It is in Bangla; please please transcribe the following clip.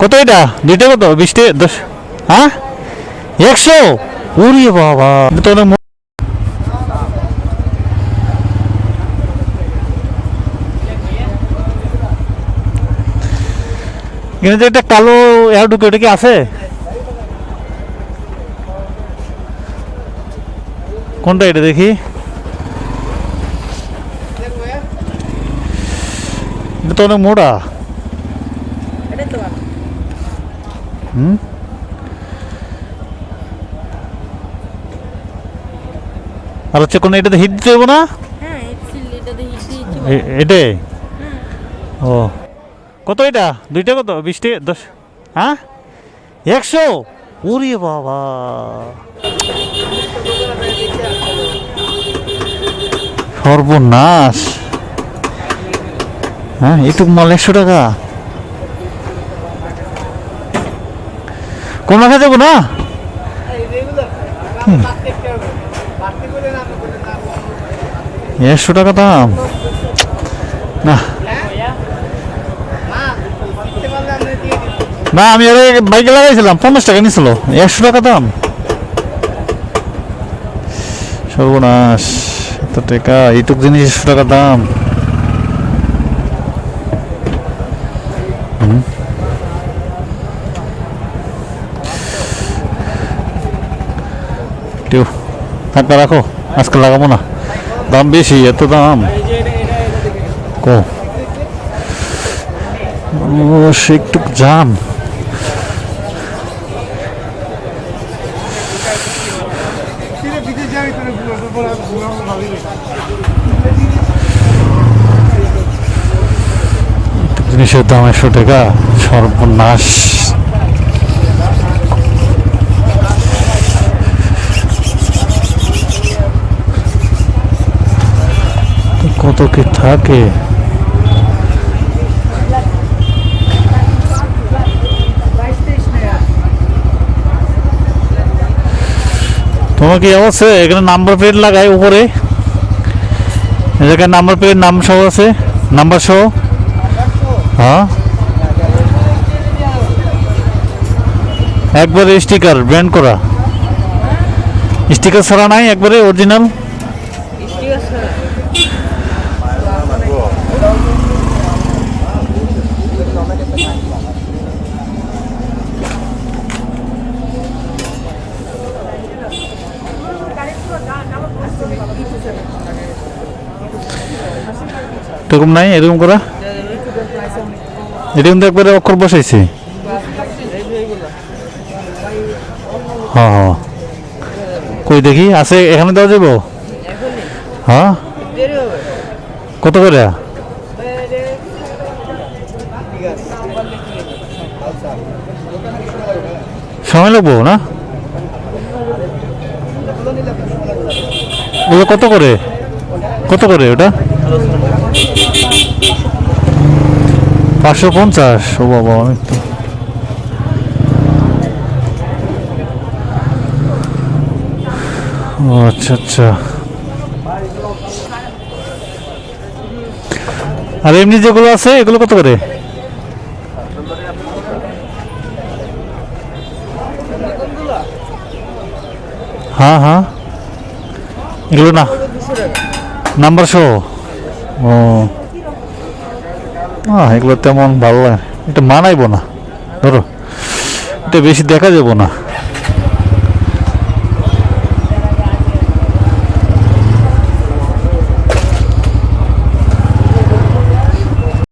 কত এটা? দুইটা কত? বিশটি? দশ? হ্যাঁ? একশো? উরি বাবা। তো এখানে যে একটা কালো এয়ার ঢুকে ওটা কি আছে? কোনটা এটা দেখি? এটা তো অনেক মোটা। হুম আর হচ্ছে কোনো এটাতে হিট দিতে হবে না? হ্যাঁ এটাই ও। কত এটা? দুইটা কত? বিশটি? দশ? হ্যাঁ? একশো? ওরে বাবা। সর্বনাশ। হ্যাঁ এইটুকু মাল একশো টাকা? কোন মাখা যাব না? একশো টাকা দাম। না। না, আমি আরে বাইকে লাগাইছিলাম, পঞ্চাশ টাকা নিছিল। একশো টাকা দাম। সর্বনাশ, এত টাকা, এইটুক জিনিস একশো টাকা দাম। টিউ। টাকা রাখো, আজকে লাগাবো না। দাম বেশি, এত দাম। কো। সে একটু জাম জিনিসের দাম একশো টাকা, সর্বনাশ। কত কি থাকে? তোমার কি অবস্থা এখানে নাম্বার প্লেট লাগাই উপরে। এখানে নাম্বার প্লেট নাম সহ আছে। নাম্বার সহ হ্যাঁ। একবারে স্টিকার ব্র্যান্ড করা। স্টিকার ছাড়া নাই, একবারে অরিজিনাল এরকম নাই? এরকম করা? এরকম তো একবারে অক্ষর বসাইছে? হ্যাঁ হ্যাঁ। কই দেখি? আছে, এখানে দেওয়া যাব? হ্যাঁ? কত করে? সময় লাগবো না? ওটা কত করে? কত করে ওটা? পাঁচশো পঞ্চাশ। ও বাবা অনেক তো আচ্ছা আচ্ছা। আর এমনি যেগুলো আছে, এগুলো কত করে? হ্যাঁ হ্যাঁ। এগুলো না। নাম্বার শো ও। এগুলো তেমন ভালো লাগে এটা মানাইবো না। ধরো। এটা বেশি দেখা যাব না।